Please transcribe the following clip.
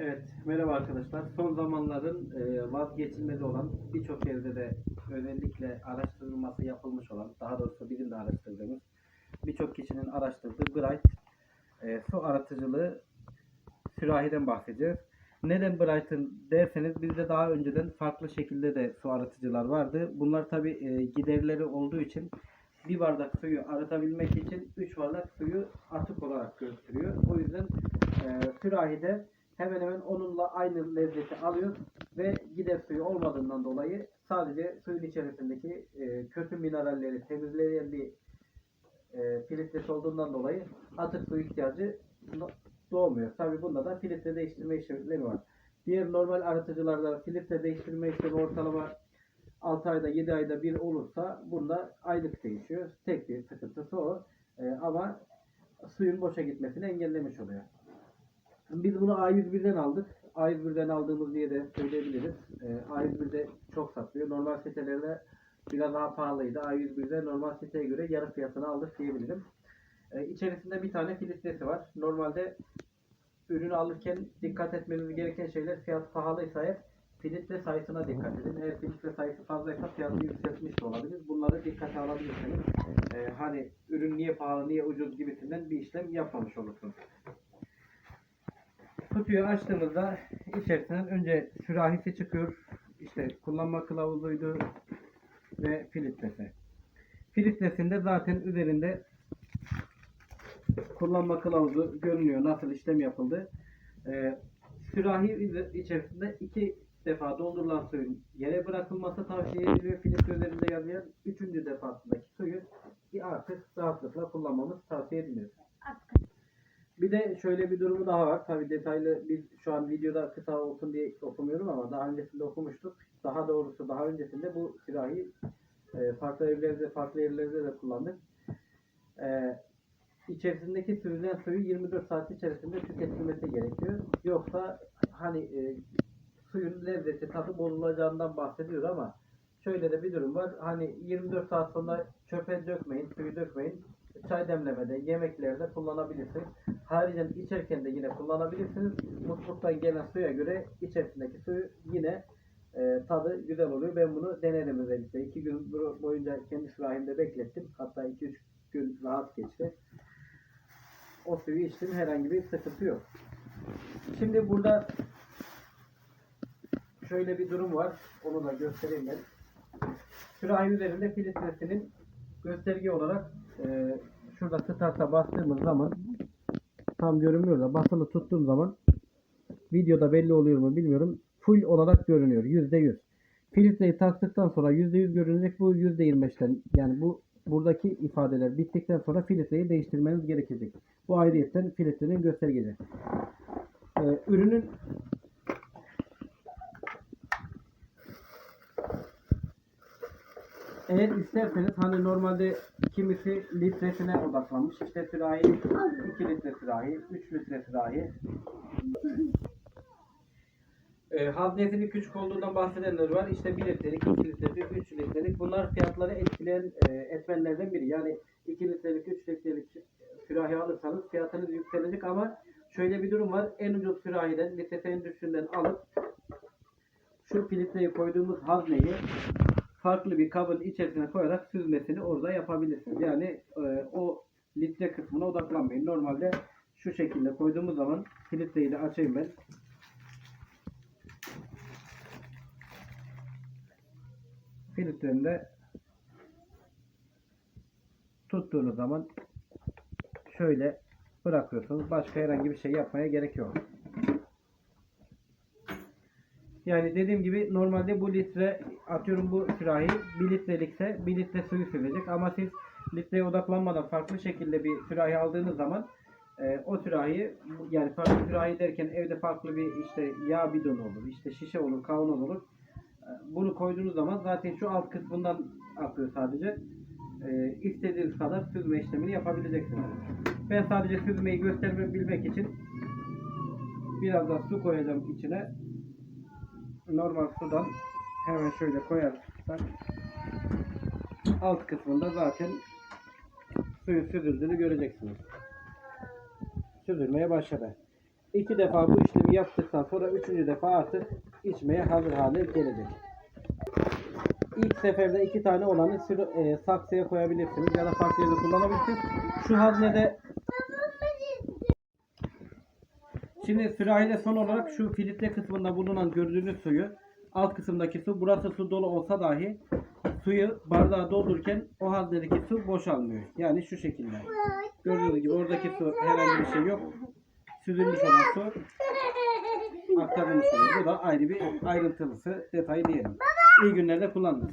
Evet, merhaba arkadaşlar. Son zamanların e, vazgeçilmezi olan birçok yerde de özellikle araştırılması yapılmış olan, daha doğrusu bizim de araştırdığımız, birçok kişinin araştırdığı Bright e, su aratıcılığı sürahiden bahsedeceğiz. Neden Bright'ın derseniz bizde daha önceden farklı şekilde de su aratıcılar vardı. Bunlar tabi e, giderleri olduğu için bir bardak suyu arıtabilmek için 3 bardak suyu atık olarak gösteriyor. O yüzden e, sürahide hemen hemen onunla aynı lezzeti alıyor ve gider suyu olmadığından dolayı sadece suyun içerisindeki e, kötü mineralleri temizleyen bir e, filtresi olduğundan dolayı atık su ihtiyacı doğmuyor. Tabi bunda da filtre değiştirme işlemleri var. Diğer normal arıtıcılarda filtre değiştirme işlemi ortalama 6 ayda 7 ayda bir olursa bunda aylık değişiyor. Tek bir sıkıntısı o. E, ama suyun boşa gitmesini engellemiş oluyor. Biz bunu A101'den aldık. A101'den aldığımız diye de söyleyebiliriz. E, A101'de çok satılıyor. Normal sitelerde biraz daha pahalıydı. A101'de normal siteye göre yarı fiyatını aldık diyebilirim. E, içerisinde bir tane filtresi var. Normalde ürünü alırken dikkat etmeniz gereken şeyler fiyat pahalıysa eğer filtre sayısına dikkat edin. Eğer filtre sayısı fazlaysa fiyatı yükseltmiş de olabilir. Bunları dikkate alabilirsiniz. E, hani ürün niye pahalı, niye ucuz gibisinden bir işlem yapmamış olursunuz. Kutuyu açtığımızda içerisinden önce sürahisi çıkıyor. İşte kullanma kılavuzuydu ve filtresi. Filtresinde zaten üzerinde kullanma kılavuzu görünüyor. Nasıl işlem yapıldı. Ee, sürahi içerisinde iki defa doldurulan suyun yere bırakılması tavsiye ediliyor. Filtre üzerinde yazıyor. Üçüncü defasındaki suyu artık rahatlıkla kullanmamız tavsiye ediliyor. Bir de şöyle bir durumu daha var. Tabi detaylı biz şu an videoda kısa olsun diye okumuyorum ama daha öncesinde okumuştuk. Daha doğrusu daha öncesinde bu sürahi e, farklı evlerde, farklı yerlerde de kullandık. E, içerisindeki süzülen suyu 24 saat içerisinde tüketilmesi gerekiyor. Yoksa hani e, suyun lezzeti, tadı bozulacağından bahsediyor ama şöyle de bir durum var. Hani 24 saat sonra çöpe dökmeyin, suyu dökmeyin. Çay demlemede, yemeklerde kullanabilirsiniz. Haricen içerken de yine kullanabilirsiniz. Musluktan gelen suya göre içerisindeki suyu yine e, tadı güzel oluyor. Ben bunu denedim özellikle. İki gün boyunca kendi sürahimde beklettim. Hatta iki üç gün rahat geçti. O suyu içtim. Herhangi bir sıkıntı yok. Şimdi burada şöyle bir durum var. Onu da göstereyim ben. Sürahi üzerinde filtresinin gösterge olarak e, şurada start'a bastığımız zaman tam görünmüyor da basılı tuttuğum zaman videoda belli oluyor mu bilmiyorum. Full olarak görünüyor. %100. Filtreyi taktıktan sonra %100 görünecek. Bu %25'ten yani bu buradaki ifadeler bittikten sonra filtreyi değiştirmeniz gerekecek. Bu ayrıyetten filtrenin göstergesi. Ee, ürünün eğer isterseniz hani normalde kimisi litresine odaklanmış. İşte sürahi 2 litre sürahi, 3 litre sürahi. E, haznesinin küçük olduğundan bahsedenler var. İşte 1 litrelik, 2 litrelik, 3 litrelik. Bunlar fiyatları etkileyen e, etmenlerden biri. Yani 2 litrelik, 3 litrelik sürahi alırsanız fiyatınız yükselecek ama şöyle bir durum var. En ucuz sürahiden, litresi en düşüğünden alıp şu filtreyi koyduğumuz hazneyi farklı bir kabın içerisine koyarak süzmesini orada yapabilirsiniz. Yani e, o litre kısmına odaklanmayın. Normalde şu şekilde koyduğumuz zaman filtreyi de açayım ben. Filtrenin de tuttuğunuz zaman şöyle bırakıyorsunuz. Başka herhangi bir şey yapmaya gerek yok. Yani dediğim gibi normalde bu litre atıyorum bu sürahi 1 litrelikse 1 litre suyu sürecek ama siz litreye odaklanmadan farklı şekilde bir sürahi aldığınız zaman e, o sürahi yani farklı sürahi derken evde farklı bir işte yağ bidonu olur, işte şişe olur, kavanoz olur. E, bunu koyduğunuz zaman zaten şu alt kısmından akıyor sadece. E, istediğiniz kadar süzme işlemini yapabileceksiniz. Ben sadece süzmeyi göstermek için biraz da su koyacağım içine normal sudan hemen şöyle koyarsak alt kısmında zaten suyun süzüldüğünü göreceksiniz. Süzülmeye başladı. iki defa bu işlemi yaptıktan sonra üçüncü defa artık içmeye hazır hale gelecek. İlk seferde iki tane olanı e, saksıya koyabilirsiniz ya da farklı yerde kullanabilirsiniz. Şu haznede Şimdi sürahiyle son olarak şu filtre kısmında bulunan gördüğünüz suyu alt kısımdaki su burası su dolu olsa dahi suyu bardağa doldururken o haznedeki su boşalmıyor. Yani şu şekilde. Gördüğünüz gibi oradaki su herhangi bir şey yok. Süzülmüş olan su aktarılmış oluyor. Bu da ayrı bir ayrıntılısı detayı diyelim. İyi günlerde kullanınız.